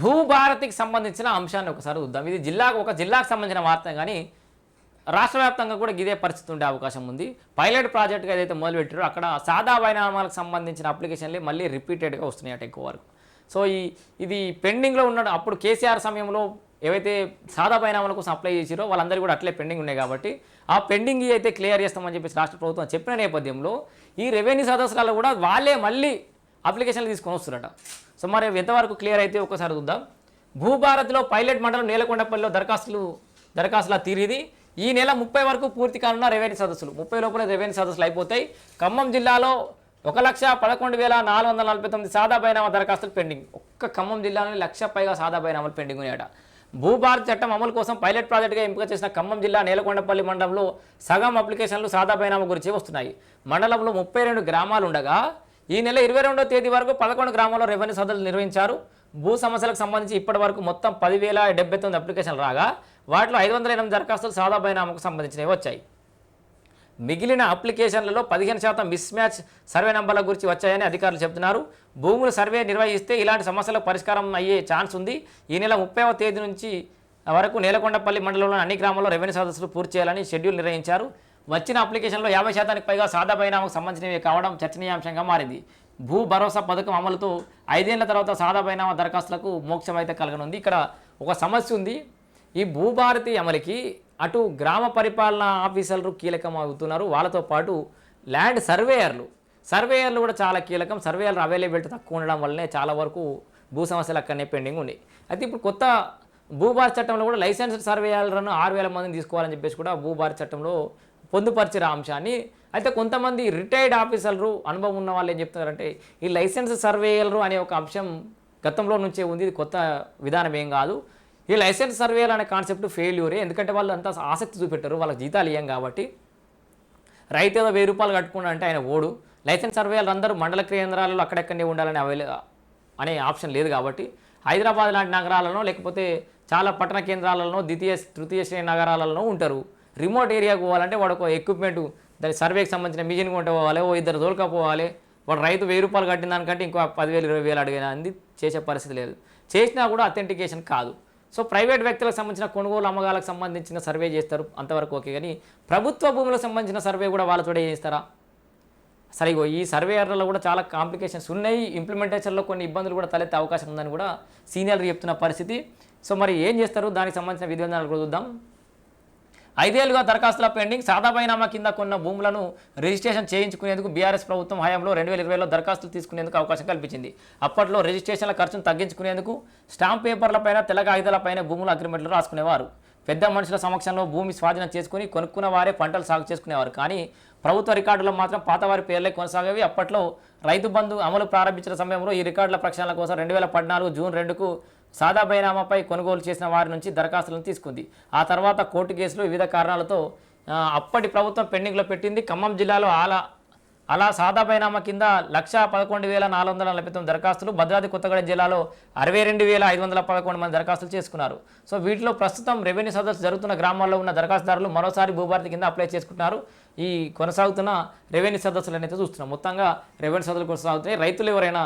భూభారతికి సంబంధించిన అంశాన్ని ఒకసారి చూద్దాం. ఇది జిల్లాకు ఒక జిల్లాకు సంబంధించిన వార్త కానీ రాష్ట్ర వ్యాప్తంగా కూడా ఇదే పరిస్థితి ఉండే అవకాశం ఉంది. పైలట్ ప్రాజెక్ట్గా ఏదైతే మొదలుపెట్టారో అక్కడ సాదా పరిణామాలకు సంబంధించిన అప్లికేషన్లు మళ్ళీ రిపీటెడ్గా వస్తున్నాయట ఎక్కువ వరకు. సో ఈ ఇది పెండింగ్లో ఉన్న అప్పుడు కేసీఆర్ సమయంలో ఏవైతే సాదా పరిణామాల కోసం అప్లై చేసిరో వాళ్ళందరూ కూడా అట్లే పెండింగ్ ఉన్నాయి కాబట్టి ఆ పెండింగ్ అయితే క్లియర్ చేస్తామని చెప్పేసి రాష్ట్ర ప్రభుత్వం చెప్పిన నేపథ్యంలో ఈ రెవెన్యూ సదస్సులలో కూడా వాళ్ళే మళ్ళీ అప్లికేషన్లు తీసుకొని వస్తున్నారట. సో మరి ఎంతవరకు క్లియర్ అయితే ఒకసారి చూద్దాం. భూభారత్లో పైలట్ మండలం నేలకొండపల్లిలో దరఖాస్తులు దరఖాస్తుల తీరిది. ఈ నెల ముప్పై వరకు పూర్తి కానున్న రెవెన్యూ సదస్సులు. ముప్పై లోపల రెవెన్యూ సదస్సులు అయిపోతాయి. ఖమ్మం జిల్లాలో ఒక లక్ష పదకొండు వేల నాలుగు వందల నలభై తొమ్మిది సాదా బైనామా దరఖాస్తులు పెండింగ్. ఒక్క ఖమ్మం జిల్లాలో లక్ష పైగా సాదా బైనామాలు పెండింగ్ ఉన్నాయట. భూభారత్ చట్టం అమలు కోసం పైలట్ ప్రాజెక్టుగా ఎంపిక చేసిన ఖమ్మం జిల్లా నేలకొండపల్లి మండలంలో సగం అప్లికేషన్లు సాదా బైనామా గురించి వస్తున్నాయి. మండలంలో ముప్పై రెండు గ్రామాలు ఉండగా ఈ నెల ఇరవై రెండో తేదీ వరకు పదకొండు గ్రామాల్లో రెవెన్యూ సదస్సులు నిర్వహించారు. భూ సమస్యలకు సంబంధించి ఇప్పటి వరకు మొత్తం పదివేల డెబ్బై తొమ్మిది అప్లికేషన్లు రాగా వాటిలో ఐదు వందల ఎనిమిది దరఖాస్తులు సాదా బైనామాకు సంబంధించినవి వచ్చాయి. మిగిలిన అప్లికేషన్లలో పదిహేను శాతం మిస్ మ్యాచ్ సర్వే నంబర్ల గురించి వచ్చాయని అధికారులు చెబుతున్నారు. భూములు సర్వే నిర్వహిస్తే ఇలాంటి సమస్యలకు పరిష్కారం అయ్యే ఛాన్స్ ఉంది. ఈ నెల ముప్పైవ తేదీ నుంచి వరకు నేలకొండపల్లి మండలంలోని అన్ని గ్రామాల్లో రెవెన్యూ సదస్సులు పూర్తి చేయాలని షెడ్యూల్ నిర్వహించారు వచ్చిన అప్లికేషన్లో యాభై శాతానికి పైగా సాదా బైనామాకు సంబంధించినవి కావడం చర్చనీయాంశంగా మారింది. భూ భరోసా పథకం అమలుతో ఐదేళ్ళ తర్వాత సాదా బైనామా దరఖాస్తులకు మోక్షం అయితే కలగనుంది. ఇక్కడ ఒక సమస్య ఉంది. ఈ భూభారతి అమలుకి అటు గ్రామ పరిపాలన ఆఫీసర్లు కీలకం అవుతున్నారు. వాళ్ళతో పాటు ల్యాండ్ సర్వేయర్లు. సర్వేయర్లు కూడా చాలా కీలకం. సర్వేయర్లు అవైలబిలిటీ తక్కువ ఉండడం వల్లనే చాలా వరకు భూ సమస్యలు అక్కడనే పెండింగ్ ఉన్నాయి. అయితే ఇప్పుడు కొత్త భూభారత చట్టంలో కూడా లైసెన్స్డ్ సర్వేయర్లను ఆరు వేల మందిని తీసుకోవాలని చెప్పేసి కూడా భూభారత చట్టంలో పొందుపరిచిన అంశాన్ని. అయితే కొంతమంది రిటైర్డ్ ఆఫీసర్లు అనుభవం ఉన్న వాళ్ళు ఏం చెప్తున్నారంటే ఈ లైసెన్స్ సర్వేయర్లు అనే ఒక అంశం గతంలో నుంచే ఉంది ఇది కొత్త విధానం ఏం కాదు. ఈ లైసెన్స్ సర్వేయర్ అనే కాన్సెప్ట్ ఫెయిల్యూరే ఎందుకంటే వాళ్ళు అంతా ఆసక్తి చూపెట్టారు వాళ్ళకి జీతాలు ఇయ్యం కాబట్టి. రైతు ఏదో వెయ్యి రూపాయలు కట్టుకున్నా అంటే ఆయన ఓడు. లైసెన్స్ సర్వేయర్లు అందరూ మండల కేంద్రాలలో అక్కడెక్కడనే ఉండాలని అవైల అనే ఆప్షన్ లేదు కాబట్టి హైదరాబాద్ లాంటి నగరాలలో లేకపోతే చాలా పట్టణ కేంద్రాలలో ద్వితీయ తృతీయ శ్రేణి నగరాలలో ఉంటారు. రిమోట్ ఏరియాకు పోవాలంటే వాడు ఒక ఎక్విప్మెంట్ దాని సర్వేకి సంబంధించిన మిషన్ కొంటే పోవాలి ఓ ఇద్దరు తోలుకపోవాలి వాడు రైతు వెయ్యి రూపాయలు కట్టిన దానికంటే ఇంకో పదివేలు ఇరవై వేలు అడిగిన అంది చేసే పరిస్థితి లేదు. చేసినా కూడా అథెంటికేషన్ కాదు. సో ప్రైవేట్ వ్యక్తులకు సంబంధించిన కొనుగోలు అమ్మకాలకు సంబంధించిన సర్వే చేస్తారు అంతవరకు ఓకే. కానీ ప్రభుత్వ భూములకు సంబంధించిన సర్వే కూడా వాళ్ళతోనే చేస్తారా? సరే ఇగో ఈ సర్వేయర్లలో కూడా చాలా కాంప్లికేషన్స్ ఉన్నాయి. ఇంప్లిమెంటేషన్లో కొన్ని ఇబ్బందులు కూడా తలెత్తే అవకాశం ఉందని కూడా సీనియర్లు చెప్తున్న పరిస్థితి. సో మరి ఏం చేస్తారు? దానికి సంబంధించిన విధానాలు కూడా చూద్దాం. ఐదేళ్ళుగా దరఖాస్తుల పెండింగ్ సాదాబైనామా కింద కొన్న భూములను రిజిస్ట్రేషన్ చేయించుకునేందుకు బీఆర్ఎస్ ప్రభుత్వం హయాంలో రెండు వేల ఇరవైలో దరఖాస్తులు తీసుకునేందుకు అవకాశం కల్పించింది. అప్పట్లో రిజిస్ట్రేషన్ల ఖర్చును తగ్గించుకునేందుకు స్టాంప్ పేపర్లపైన తెల్ల కాగితాలపైన భూముల అగ్రిమెంట్లు రాసుకునేవారు. పెద్ద మనుషుల సమక్షంలో భూమి స్వాధీనం చేసుకుని కొనుక్కున్న వారే పంటలు సాగు చేసుకునేవారు. కానీ ప్రభుత్వ రికార్డులో మాత్రం పాతవారి పేర్లే కొనసాగేవి. అప్పట్లో రైతు బంధు అమలు ప్రారంభించిన సమయంలో ఈ రికార్డుల ప్రక్షాళన కోసం రెండు వేల పద్నాలుగు జూన్ రెండుకు సాదా బైనామాపై కొనుగోలు చేసిన వారి నుంచి దరఖాస్తులను తీసుకుంది. ఆ తర్వాత కోర్టు కేసులు వివిధ కారణాలతో అప్పటి ప్రభుత్వం పెండింగ్లో పెట్టింది. ఖమ్మం జిల్లాలో ఆలా అలా సాదా బైనామా కింద లక్ష పదకొండు వేల నాలుగు వందల నలభై తొమ్మిది దరఖాస్తులు భద్రాద్రి కొత్తగూడెం జిల్లాలో అరవై రెండు వేల ఐదు వందల పదకొండు మంది దరఖాస్తులు చేసుకున్నారు. సో వీటిలో ప్రస్తుతం రెవెన్యూ సదస్సు జరుగుతున్న గ్రామాల్లో ఉన్న దరఖాస్తుదారులు మరోసారి భూభారతి కింద అప్లై చేసుకుంటున్నారు. ఈ కొనసాగుతున్న రెవెన్యూ సదస్సులు అనేది చూస్తున్నాం. మొత్తంగా రెవెన్యూ సదస్సులు కొనసాగుతున్నాయి. రైతులు ఎవరైనా